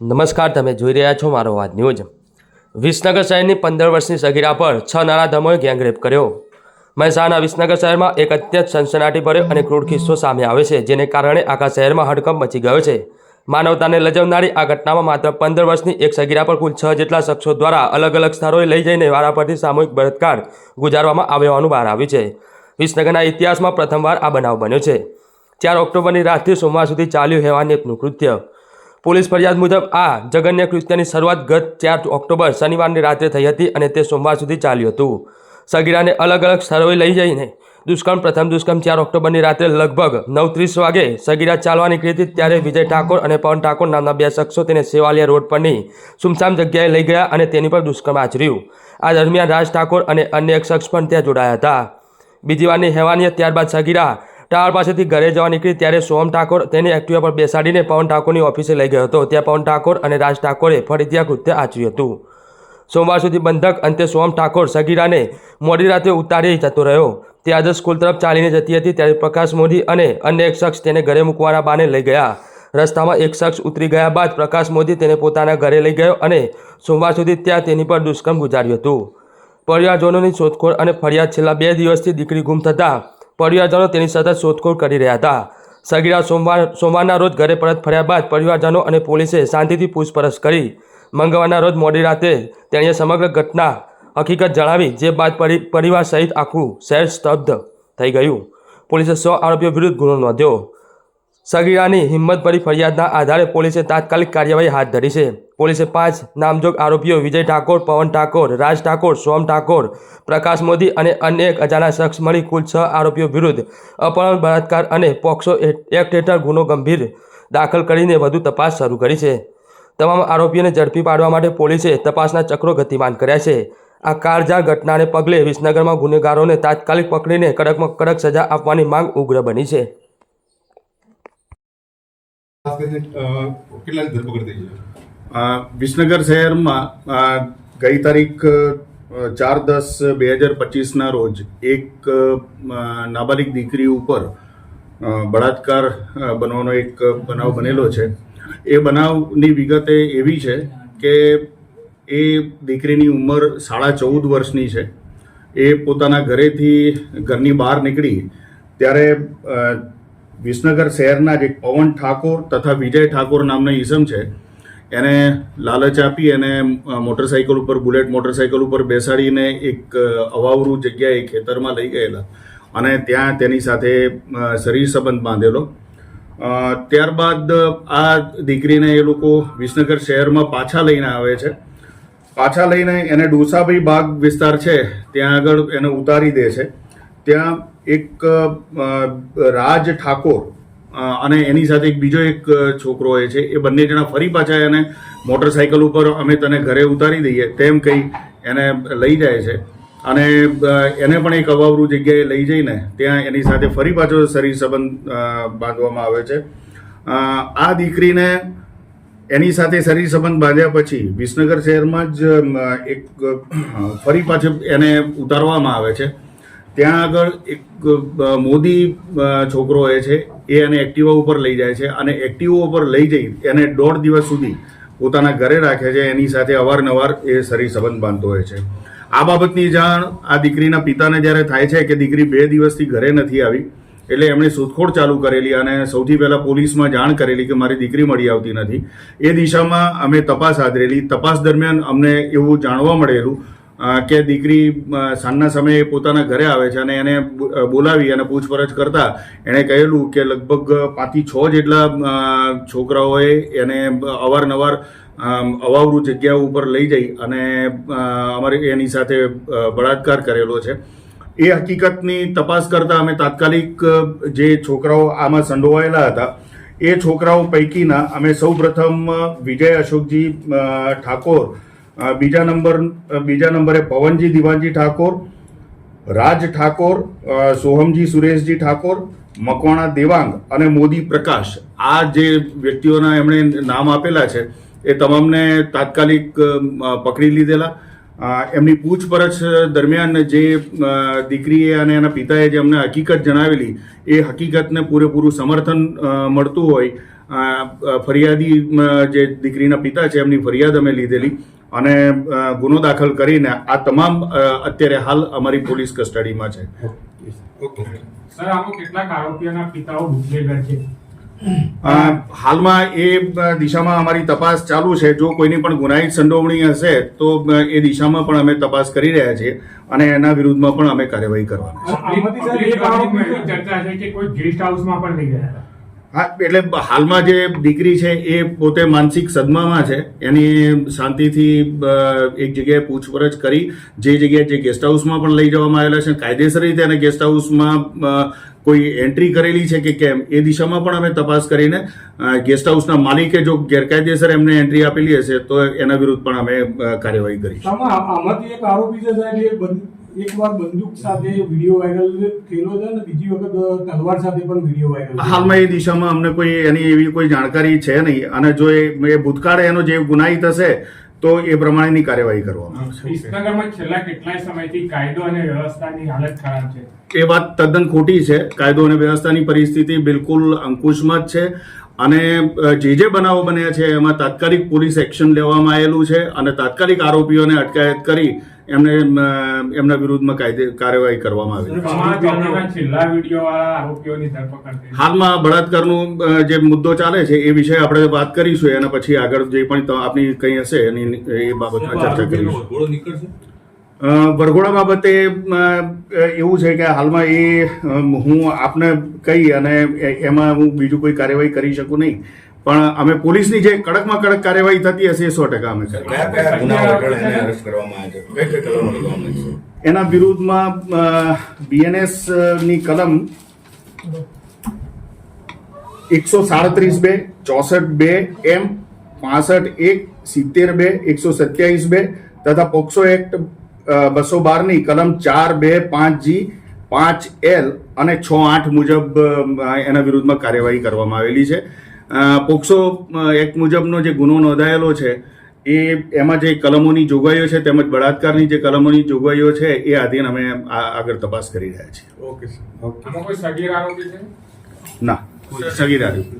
નમસ્કાર, તમે જોઈ રહ્યા છો મારો વાત ન્યૂઝ. વિસનગર શહેરની પંદર વર્ષની સગીરા પર છ નરાધમોએ ગેંગરેપ કર્યો. મહેસાણા વિસનગર શહેરમાં એક અત્યંત સનસનાટીભર્યો અને ક્રૂર કિસ્સો સામે આવે છે, જેને કારણે આખા શહેરમાં હડકંપ મચી ગયો છે. માનવતાને લજવનારી આ ઘટનામાં માત્ર પંદર વર્ષની એક સગીરા પર કુલ છ જેટલા શખ્સો દ્વારા અલગ અલગ સ્થળોએ લઈ જઈને વારા પરથી સામૂહિક બળાત્કાર ગુજારવામાં આવ્યો બહાર આવ્યું છે. વિસનગરના ઇતિહાસમાં પ્રથમવાર આ બનાવ બન્યો છે. ચાર ઓક્ટોબરની રાતથી સોમવાર સુધી ચાલ્યું હેવાનિયતનું કૃત્ય. પોલીસ ફરિયાદ મુજબ આ જગન્ય કૃત્યની શરૂઆત ગત ચાર ઓક્ટોબર શનિવારની રાત્રે થઈ હતી અને તે સોમવાર સુધી ચાલ્યું હતું. સગીરાને અલગ અલગ સ્થળોએ લઈ જઈને દુષ્કર્મ, પ્રથમ દુષ્કર્મ ચાર ઓક્ટોબરની રાત્રે લગભગ નવ ત્રીસ વાગે સગીરા ચાલવા નીકળી હતી ત્યારે વિજય ઠાકોર અને પવન ઠાકોર નામના બે શખ્સો તેને સેવાલિયા રોડ પરની સુમસામ જગ્યાએ લઈ ગયા અને તેની પર દુષ્કર્મ આચર્યું. આ દરમિયાન રાજ ઠાકોર અને અન્ય એક શખ્સ પણ ત્યાં જોડાયા હતા. બીજી વારની હેવાનિયત ત્યારબાદ સગીરા ટાવર પાસેથી ઘરે જવા નીકળી ત્યારે સોમ ઠાકોર તેને એક્ટિવા પર બેસાડીને પવન ઠાકોરની ઓફિસે લઈ ગયો હતો. ત્યાં પવન ઠાકોર અને રાજ ઠાકોરે ફરીથી આ કૃત્ય આચર્યું હતું. સોમવાર સુધી બંધક, અંતે સોમ ઠાકોર સગીરાને મોડી રાત્રે ઉતારી જતો રહ્યો. તે આજે સ્કૂલ તરફ ચાલીને જતી હતી ત્યારે પ્રકાશ મોદી અને અન્ય એક શખ્સ તેને ઘરે મૂકવાના બાને લઈ ગયા. રસ્તામાં એક શખ્સ ઉતરી ગયા બાદ પ્રકાશ મોદી તેને પોતાના ઘરે લઈ ગયો અને સોમવાર સુધી ત્યાં તેની પર દુષ્કર્મ ગુજાર્યું હતું. પરિવારજનોની શોધખોળ અને ફરિયાદ છેલ્લા બે દિવસથી દીકરી ગુમ થતાં પરિવારજનો તેની સતત શોધખોળ કરી રહ્યા હતા. સગીરા સોમવાર, સોમવારના રોજ ઘરે પરત ફર્યા બાદ પરિવારજનો અને પોલીસે શાંતિથી પૂછપરછ કરી. મંગળવારના રોજ મોડી રાતે તેણીએ સમગ્ર ઘટના હકીકત જણાવી, જે બાદ પરિ, પરિવાર સહિત આખું શહેર સ્તબ્ધ થઈ ગયું. પોલીસે સો આરોપીઓ વિરુદ્ધ ગુનો નોંધ્યો. સગીરાની હિંમતભરી ફરિયાદના આધારે પોલીસે તાત્કાલિક કાર્યવાહી હાથ ધરી છે. પોલીસે પાંચ નામજોગ આરોપીઓ વિજય ઠાકોર, પવન ઠાકોર, રાજ ઠાકોર, સોમ ઠાકોર, પ્રકાશ મોદી અને અન્ય એક અજાણા શખ્સ મળી કુલ છ આરોપીઓ વિરુદ્ધ અપહરણ, બળાત્કાર અને પોક્સો એક્ટ હેઠળ ગુનો ગંભીર દાખલ કરીને વધુ તપાસ શરૂ કરી છે. તમામ આરોપીઓને ઝડપી પાડવા માટે પોલીસે તપાસના ચક્રો ગતિમાન કર્યા છે. આ કાળજાળ ઘટનાને પગલે વિસનગરમાં ગુનેગારોને તાત્કાલિક પકડીને કડકમાં કડક સજા આપવાની માંગ ઉગ્ર બની છે. કરીને કેટલાની વિસનગર શહેરમાં ગઈ તારીખ ચાર દસ બે હજાર પચીસના રોજ એક નાબાલિગ દીકરી ઉપર બળાત્કાર બનવાનો એક બનાવ બનેલો છે. એ બનાવની વિગતે એવી છે કે એ દીકરીની ઉંમર સાડા ચૌદ વર્ષની છે. એ પોતાના ઘરેથી ઘરની બહાર નીકળી, ત્યારે વિસનગર શહેરના જ એક પવન ઠાકોર તથા વિજય ઠાકોર નામના ઈસમ છે, એને લાલચ આપી અને મોટરસાઇકલ ઉપર, બુલેટ મોટરસાઇકલ ઉપર બેસાડીને એક અવાવરું જગ્યાએ ખેતરમાં લઈ ગયેલા અને ત્યાં તેની સાથે શરીર સંબંધ બાંધેલો. ત્યારબાદ, આ દીકરીને એ લોકો વિસનગર શહેરમાં પાછા લઈને આવે છે. પાછા લઈને એને ડોસાભાઈ બાગ વિસ્તાર છે, ત્યાં આગળ એને ઉતારી દે છે. ત્યાં એક રાજ ઠાકોર અને એની સાથે એક બીજો એક છોકરો હોય છે, એ બંને જણા ફરી પાછા એને મોટરસાયકલ ઉપર અમે તને ઘરે ઉતારી દઈએ તેમ કહી એને લઈ જાય છે. અને એને પણ એક અવાવરું જગ્યાએ લઈ જઈને ત્યાં એની સાથે ફરી પાછો શરીર સંબંધ બાંધવામાં આવે છે. આ દીકરીને એની સાથે શરીર સંબંધ બાંધ્યા પછી વિસનગર શહેરમાં જ એક ફરી પાછું એને ઉતારવામાં આવે છે. ત્યાં આગળ એક મોદી છોકરો એ છે, એ એને એક્ટિવા ઉપર લઈ જાય છે અને એક્ટિવા ઉપર લઈ જઈ એને દોઢ દિવસ સુધી પોતાના ઘરે રાખે છે, એની સાથે અવારનવાર એ શરીર સંબંધ બાંધતો હોય છે. આ બાબતની જાણ આ દીકરીના પિતાને જ્યારે થાય છે કે દીકરી બે દિવસથી ઘરે નથી આવી, એટલે એમણે શોધખોળ ચાલુ કરેલી અને સૌથી પહેલાં પોલીસમાં જાણ કરેલી કે મારી દીકરી મળી આવતી નથી. એ દિશામાં અમે તપાસ આદરેલી. તપાસ દરમિયાન અમને એવું જાણવા મળેલું કે દીકરી સાંજના સમયે પોતાના ઘરે આવે છે અને એને બોલાવી અને પૂછપરછ કરતા એણે કહેલું કે લગભગ પાંચથી છ જેટલા છોકરાઓએ એને અવારનવાર અવાવરૂ જગ્યા ઉપર લઈ જઈ અને અમારી એની સાથે બળાત્કાર કરેલો છે. એ હકીકતની તપાસ કરતાં અમે તાત્કાલિક જે છોકરાઓ આમાં સંડોવાયેલા હતા, એ છોકરાઓ પૈકીના અમે સૌપ્રથમ પ્રથમ વિજય અશોકજી ઠાકોર બીજા નંબર, બીજા નંબરે પવનજી દિવાનજી ઠાકોર, રાજ ઠાકોર સોહમજી સુરેશજી ઠાકોર, મકવાણા દેવાંગ અને મોદી પ્રકાશ. આ જે વ્યક્તિઓના એમણે નામ આપેલા છે, એ તમામને તાત્કાલિક પકડી લીધેલા. એમની પૂછપરછ દરમિયાન જે દીકરીએ અને એના પિતાએ જે અમને હકીકત જણાવેલી, એ હકીકતને પૂરેપૂરું સમર્થન મળતું હોય ફરિયાદી જે દીકરીના પિતા છે, એમની ફરિયાદ અમે લીધેલી અને ગુનો દાખલ કરીને આ તમામ અત્યારે હાલ અમારી પોલીસ કસ્ટડીમાં છે. સર, આમાં કેટલાક આરોપીઓના પિતાઓ બુટલેગર છે? હાલમાં એ દિશામાં અમારી તપાસ ચાલુ છે. જો કોઈની પણ ગુનાહિત સંડોવણી હશે તો એ દિશામાં પણ અમે તપાસ કરી રહ્યા છીએ અને એના વિરુદ્ધમાં પણ અમે કાર્યવાહી કરવાના છે ચર્ચા છે કે કોઈ ગેસ્ટ હાઉસમાં પણ લઈ ગયા એટલે હાલમાં જે દીકરી છે એ પોતે માનસિક સદમામાં છે. એની શાંતિથી એક જગ્યાએ પૂછપરછ કરી, જે જગ્યાએ જે ગેસ્ટ હાઉસમાં પણ લઈ જવામાં આવેલા છે. કાયદેસર રીતે એને ગેસ્ટ હાઉસમાં કોઈ એન્ટ્રી કરેલી છે કે કેમ, એ દિશામાં પણ અમે તપાસ કરીને ગેસ્ટ હાઉસના માલિકે જો ગેરકાયદેસર એમને એન્ટ્રી આપેલી હશે, તો એના વિરુદ્ધ પણ અમે કાર્યવાહી એક આરોપી છે એકવાર બંદૂક સાથે વીડિયો વાયરલ થયેલો છે અને બીજી વખત તલવાર સાથે પણ વીડિયો વાયરલ હાલમાં એ દિશામાં અમને કોઈ એની એવી કોઈ જાણકારી છે નહીં. અને જો એ ભૂતકાળે એનો જે ગુનાહિત હશે તો એ પ્રમાણેની કાર્યવાહી કરવામાં વિસનગરમાં છેલ્લા કેટલાય સમયથી કાયદો અને વ્યવસ્થાની હાલત ખરાબ છે. એ વાત તદ્દન ખોટી છે. કાયદો અને વ્યવસ્થાની પરિસ્થિતિ બિલકુલ અંકુશમાં જ છે. અને જે જે બનાવો બન્યા છે એમાં તાત્કાલિક પોલીસ એક્શન લેવામાં આવેલું છે અને તાત્કાલિક આરોપીઓને અટકાયત કરી એમને એમના વિરુદ્ધમાં કાયદે કાર્યવાહી કરવામાં આવી. હાલમાં બળાત્કારનું જે મુદ્દો ચાલે છે એ વિશે આપણે વાત કરીશું એના પછી આગળ જે પણ આપની કંઈ હશે એની એ બાબતમાં ચર્ચા કરીશું. ઘોડો વરઘોડા બાબતે એવું છે કે હાલમાં એ હું આપને કહી અને એમાં હું બીજું કોઈ કાર્યવાહી કરી શકું નહીં. પણ અમે પોલીસની જે કડકમાં કડક કાર્યવાહી થતી હશે એ સો ટકા અમે એને વિરુદ્ધમાં બીએનએસની કલમ એકસો સાડત્રીસ બે ચોસઠ બે એમ પાસઠ એક સિત્તેર બે એકસો સત્યાવીસ બે તથા પોક્સો એક્ટ બસો બારની કલમ ચાર બે પાંચ જી પાંચ એલ અને છ આઠ મુજબ એના વિરુદ્ધમાં કાર્યવાહી કરવામાં આવેલી છે. પોક્સો એક એક્ટ મુજબનો જે ગુનો નોંધાયેલો છે એ એમાં જે કલમોની જોગવાઈઓ છે તેમજ બળાત્કારની જે કલમોની જોગવાઈઓ છે એ આધીન અમે આગળ તપાસ કરી રહ્યા છીએ. Okay sir. ઓકે. સગીર આરોપી છે? ના સગીર આરોપી